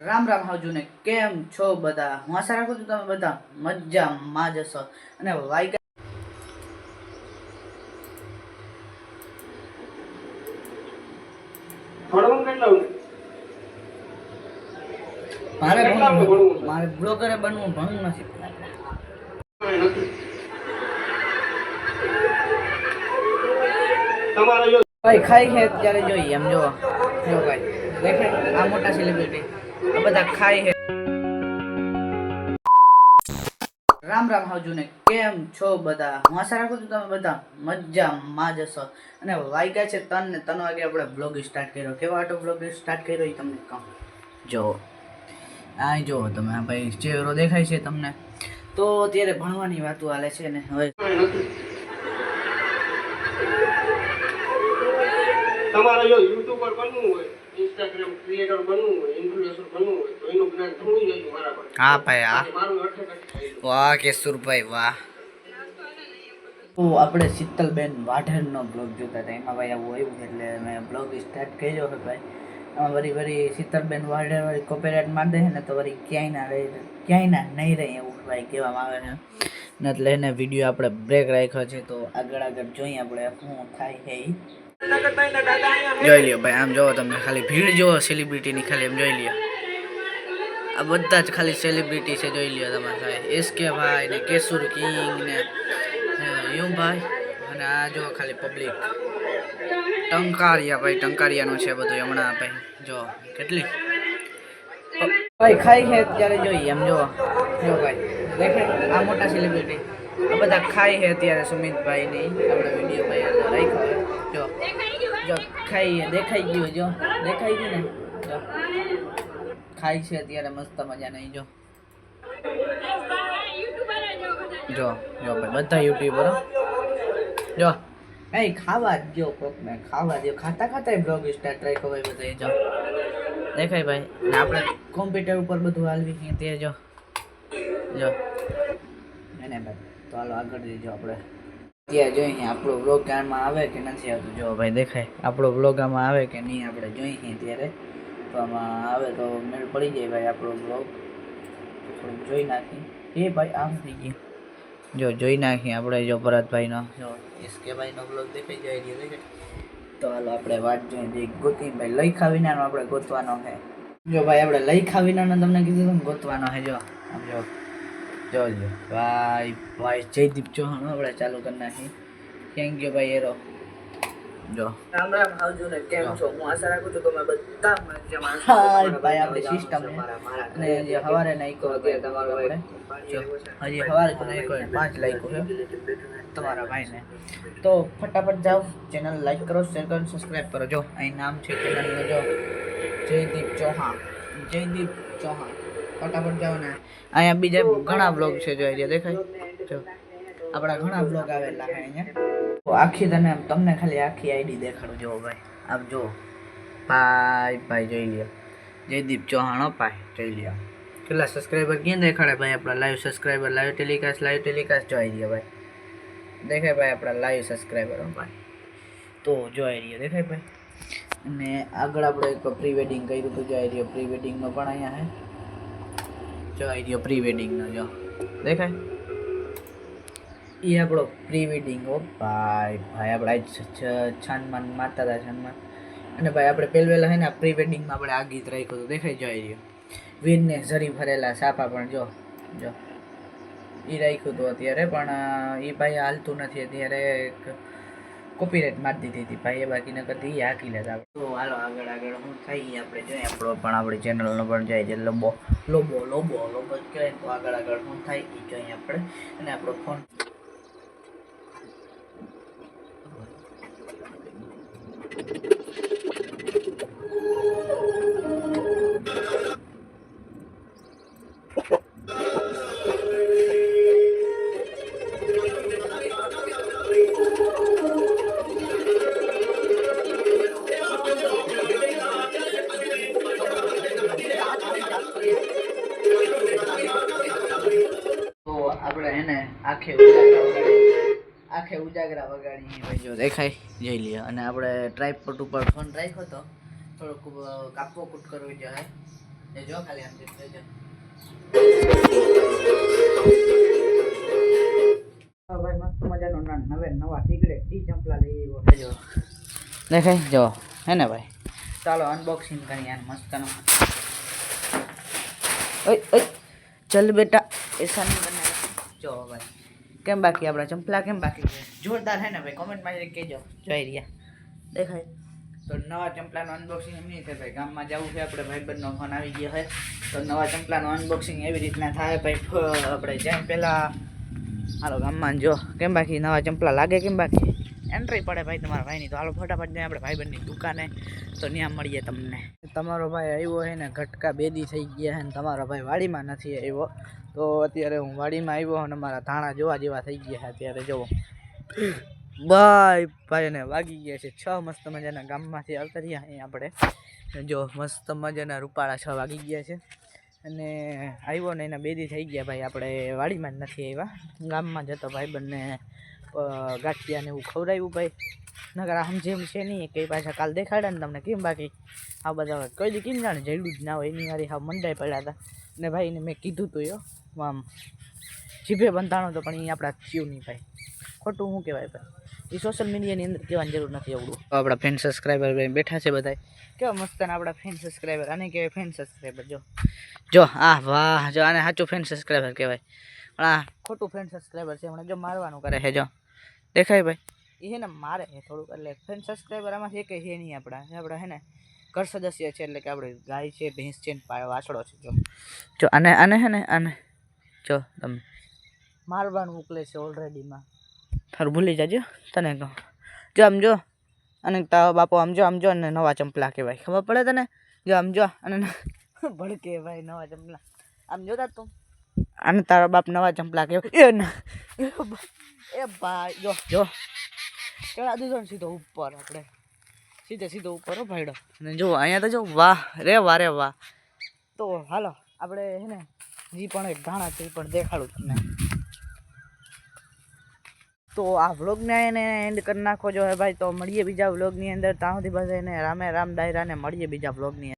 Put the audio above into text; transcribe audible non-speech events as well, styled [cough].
રામ રામ હાવજુ ને કેમ છો બધા? હું આશા રાખું છું તમે બધા મજામાં જ હશો. અને વાઈકા મારે? મારે બ્લોગરે બનવું ભણવું નથી. ભાઈ ખાઈ છે ત્યારે જોઈએ એમ જો જો ભાઈ આ મોટા સેલિબ્રિટી આ બધા ખાય હે. રામ રામ હાવજુ ને કેમ છો બધા? હું આશા રાખું છું તમે બધા મજામાં જશો હશો. અને વાગ્યા છે તન ને તન વાગે આપણે બ્લોગ સ્ટાર્ટ કર્યો. કેવા આટો બ્લોગ સ્ટાર્ટ કર્યો એ તમને કહું. જો. આ જો તમે ભાઈ ચહેરો દેખાય છે તમને. તો અત્યારે ભણવાની વાતો હાલે છે ને હવે. તમારે જો યુટ્યુબર બનવું હોય? ઇન્સ્ટાગ્રામ ક્રિએટર બનવું હોય ઇન્ફ્લુએન્સર બનવું હોય તો એનું જ્ઞાન થોડું જોઈએ મારા પાસે હા ભાઈ હા. મારું અઠે વાહ કેશુરભાઈ વાહ. તો આપણે શીતલબેન વાઢેરનો બ્લોગ જોતા હતા. એમાં ભાઈ આવું આવ્યું એટલે મેં બ્લોગ સ્ટાર્ટ કર્યો હતો ભાઈ. વળી વળી શીતલબેન વાઢેર વળી કોપીરાઇટ મારી દે ને તો વળી ક્યાંય ના રહે, ક્યાંય ના નહીં રહે એવું ભાઈ કહેવામાં આવે છે. ને એટલે એને વીડિયો આપણે બ્રેક રાખ્યો છે તો આગળ આગળ જોઈએ આપણે શું થાય છે જોઈ લ્યો ભાઈ, આમ જોવો તમે, ખાલી ભીડ જોવો સેલિબ્રિટીની ખાલી એમ જોઈ લ્યો. આ બધા જ ખાલી સેલિબ્રિટી છે, જોઈ લ્યો તમે ભાઈ. એસ કે ભાઈ ને કેશુર કિંગ ને યુમ ભાઈ. અને આ જો ખાલી પબ્લિક ટંકારિયા ભાઈ, ટંકારિયાનું છે બધું હમણાં ભાઈ. જો, કેટલી? ભાઈ, ખાઈ છે ત્યારે જોઈએ એમ જો. જો ભાઈ દેખે આ મોટા સેલિબ્રિટી આ બધા ખાઈ છે અત્યારે સુમિતભાઈ ની આપણે વીડિયો ભાઈ આગળ રાખ્યો છે. જો જો, ખાઈ દેખાઈ ગયું, જો. દેખાઈ ગયું ને? જો. ખાય છે અત્યારે મસ્ત મજા નહીં જો. જો જો ભાઈ, બધા યુટ્યુબરો જો. એ ખાવા જ ગયો કોક ને, ખાવા દો ખાતા ખાતા બ્લોગ સ્ટાર્ટ રાખ્યો ભાઈ બધા જો. દેખાય ભાઈ, ને આપણે કોમ્પ્યુટર ઉપર બધું હાલવી છીએ તે જો. જો. એને ભાઈ, તો હાલો આગળ જઈજો આપણે. ત્યાં જોઈએ આપણો બ્લોગ આમાં આવે કે નથી આવતું? જો ભાઈ, દેખાય. આપણો બ્લોગ આમાં આવે કે નહીં આપણે જોઈએ ત્યારે. તો આમાં આવે તો મેળ પડી જાય ભાઈ આપણો બ્લોગ થોડુંક જોઈ નાખી એ ભાઈ, આમ થઈ ગયું. જો જોઈ નાખીએ આપણે જો ભરતભાઈનો. જો એસકે ભાઈનો બ્લોગ દેખાઈ જાય રહ્યો દેખાય. તો હાલો આપણે વાત જોઈએ જે ગોતી ભાઈ લઈખા વિનાનો આપણે ગોતવાનો છે. જો ભાઈ, આપણે લઈખા વિનાનો તમને કીધું હતું ગોતવાનો છે, જો. આમ જો જો ભાઈ ભાઈ જયદીપ ચૌહાણ આપણે ચાલુ કરી નાખી થેન્ક યુ ભાઈ એરો જો. રામ રામ આવજો ને કેમ છો? હું આશા રાખું છું તમે બધા મજામાં છો. ભાઈ આપણે સિસ્ટમ અને જે હવારે તમારો જો હજી હવારે તો નાખ્યો પાંચ લાખ્યો છે. તમારા ભાઈને. તો ફટાફટ જાઓ ચેનલ લાઈક કરો શેર કરો સબસ્ક્રાઇબ કરો. જો અહીં નામ છે ચેનલનું જો. જયદીપ ચૌહાણ. જયદીપ ચૌહાણ. ફટાફટ જાઓ ને. અહીંયા બીજા ઘણા બ્લોગ છે જો અહીંયા દેખાય. જો. આપણા ઘણા બ્લોગ આવેલા છે અહીંયા. આખી તને તમને ખાલી આખી આઈડી દેખાડું જો ભાઈ. આપ જો ભાઈ ભાઈ, જોઈ લ્યો. જયદીપ ચૌહાણો પાય જોઈ લ્યો. કેટલા સબસ્ક્રાઈબર ક્યાં દેખાડે ભાઈ આપણા live subscriber live telecast live telecast જોઈ રહ્યો ભાઈ. દેખાય ભાઈ આપણા લાઈવ સબસ્ક્રાઈબર ભાઈ. તો જોઈ રહ્યો દેખાય ભાઈ. અને આગળ આપણે એક પ્રી વેડિંગ કર્યું હતું, જોઈ રહ્યો પ્રી વેડિંગનો પણ અહીંયા છે જોઈ રહ્યો પ્રી વેડિંગનો જો. દેખાય? એ આપણો પ્રી વેડિંગ હો. ભાઈ ભાઈ, આપણે છાનમાન મારતા હતા છાનમાન અને ભાઈ, આપણે પહેલ વહેલા છે ને પ્રી વેડિંગમાં આપણે આ ગીત રાખ્યું હતું દેખાઈ જોઈ રહ્યું. વીરને ઝરી ભરેલા સાપા પણ જો જો. એ રાખ્યું હતું અત્યારે, પણ એ ભાઈ હાલતું નથી અત્યારે કોપીરાઇટ મારી દીધી હતી ભાઈ, એ બાકી ન કરતી હાકી લેતા તો હાલો આગળ આગળ શું થાય ઈ આપણે જોઈએ આપણો પણ આપણી ચેનલનો પણ જાય છે, લોબો લોબો લોબો લોબો જ કહેવાય તો આગળ આગળ શું થાય એ જોઈએ આપણે. અને આપણો ફોન આખે આખે ઉજાગરા વગાડી ભાઈ જો દેખાય, જઈ લઈએ અને આપણે ટ્રાયપોટ ઉપર ફોન રાખ્યો તો થોડોક કાપો કૂટ કરવી જોઈએ જો ખાલી આમ. હા, ભાઈ, મસ્ત મજાનો નવે, નવા ટીકડે ટી ચંપલા લઈ દેખાય? જો, હે ને ભાઈ? ચાલો અનબોક્સિંગ કરીએ મસ્તનો. ઓય ઓય. ચલ બેટા એસા બને જો ભાઈ કેમ બાકી આપણા ચંપલા કેમ બાકી જોરદાર હે ને ભાઈ કોમેન્ટમાં જરી કહેજો. જોઈ રહ્યા. દેખાય. તો નવા ચંપલાનું અનબોક્સિંગ એમ નહીં થાય ભાઈ. ગામમાં જવું છે, આપણે ભાઈબંધનો ફોન આવી ગયો છે. તો નવા ચંપલાનું અનબોક્સિંગ એવી રીતના થાય ભાઈ. આપણે જેમ પહેલાં હાલો, ગામમાં જો. કેમ બાકી? નવા ચંપલા લાગે કેમ બાકી? એન્ટ્રી પડે ભાઈ તમારા ભાઈની. તો હાલો ફટાફટ જઈએ આપણે ભાઈબંધની દુકાને. તો ત્યાં મળીએ તમને. તમારો ભાઈ આવ્યો છે ને, ઘટકા બેદી થઈ ગયા છે ને, તમારો ભાઈ વાડીમાં નથી આવ્યો. તો અત્યારે હું વાડીમાં આવ્યો અને મારા ધાણા જોવા જેવા થઈ ગયા છે અત્યારે જુઓ ભાઈ ભાઈને વાગી ગયા છે છ, મસ્ત મજાના ગામમાંથી આવતા રહ્યા અહીં આપણે. જો મસ્ત મજાના રૂપાળા છ વાગી ગયા છે. અને આવ્યો ને એના બે દી થઈ ગયા ભાઈ. આપણે વાડીમાં જ નથી આવ્યા ગામમાં જતો ભાઈ બંને ગાંઠિયાને એવું ખવડાવ્યું ભાઈ. નગર આમ જેમ છે નહીં કે પાછા કાલ દેખાડ્યા ને તમને કેમ બાકી? આ બધા કોઈ દી કેમ જાણે જડ્યું જ ના હોય. એની વારી હા મંડાઈ પડ્યા હતા. ને ભાઈને મેં કીધું તું યો, આમ, જીભે બંધાણો તો પણ એ આપણા થયું નહીં ભાઈ. ખોટું શું કહેવાય ભાઈ? એ સોશિયલ મીડિયાની અંદર કહેવાની જરૂર નથી આવડું. આપણા ફેન સબસ્ક્રાઈબર બેઠા છે બધા કેવા મસ્ત આપણા ફેન સબસ્ક્રાઈબર આને કહેવાય ફેન સબસ્ક્રાઈબર જો. જો આ વાહ જો આને સાચું ફ્રેન્ડ સબસ્ક્રાઈબર કહેવાય. પણ આ ખોટું ફ્રેન્ડ સબસ્ક્રાઈબર છે હમણાં જો મારવાનું કરે. છે જો. દેખાય ભાઈ? એ છે ને મારે છે થોડુંક એટલે ફ્રેન્ડ સબસ્ક્રાઈબર આમાંથી એક છે નહીં આપણા? આપણા છે ને ઘર સદસ્ય છે એટલે કે આપણે ગાય છે ભેંસ છે વાછડો છે જો. જો આને આને છે ને આને. જો તમે. મારવાનું મોકલે છે ઓલરેડીમાં તારું ભૂલી જાજો, તને કહું. જો આમ જો, અને તારો બાપો આમ જો આમ જો, અને નવા ચંપલા કહેવાય. ખબર પડે તને? જો આમ જો, અને [laughs] ભડકે ભાઈ નવા ચંપલા. આમ જોતા તું. અને તારો બાપ નવા ચંપલા કહેવાય. એ ના એ ભાઈ, જો જો. કેળા દીધો ને સીધો ઉપર આપણે. સીધે સીધો ઉપર ભાઈડો. અને જો, અહીંયા તો જો, વાહ, રે વાહ રે વાહ. તો હાલો, આપણે હે ને, જે પણ એક ધાણા છે એ પણ દેખાડું તમને. તો આ વ્લોગને એને એન્ડ કરી નાખો જો હે ભાઈ. તો મળીએ બીજા વ્લોગની અંદર. ત્યાં સુધી એને રામે રામ ડાયરાને મળીએ બીજા વ્લોગની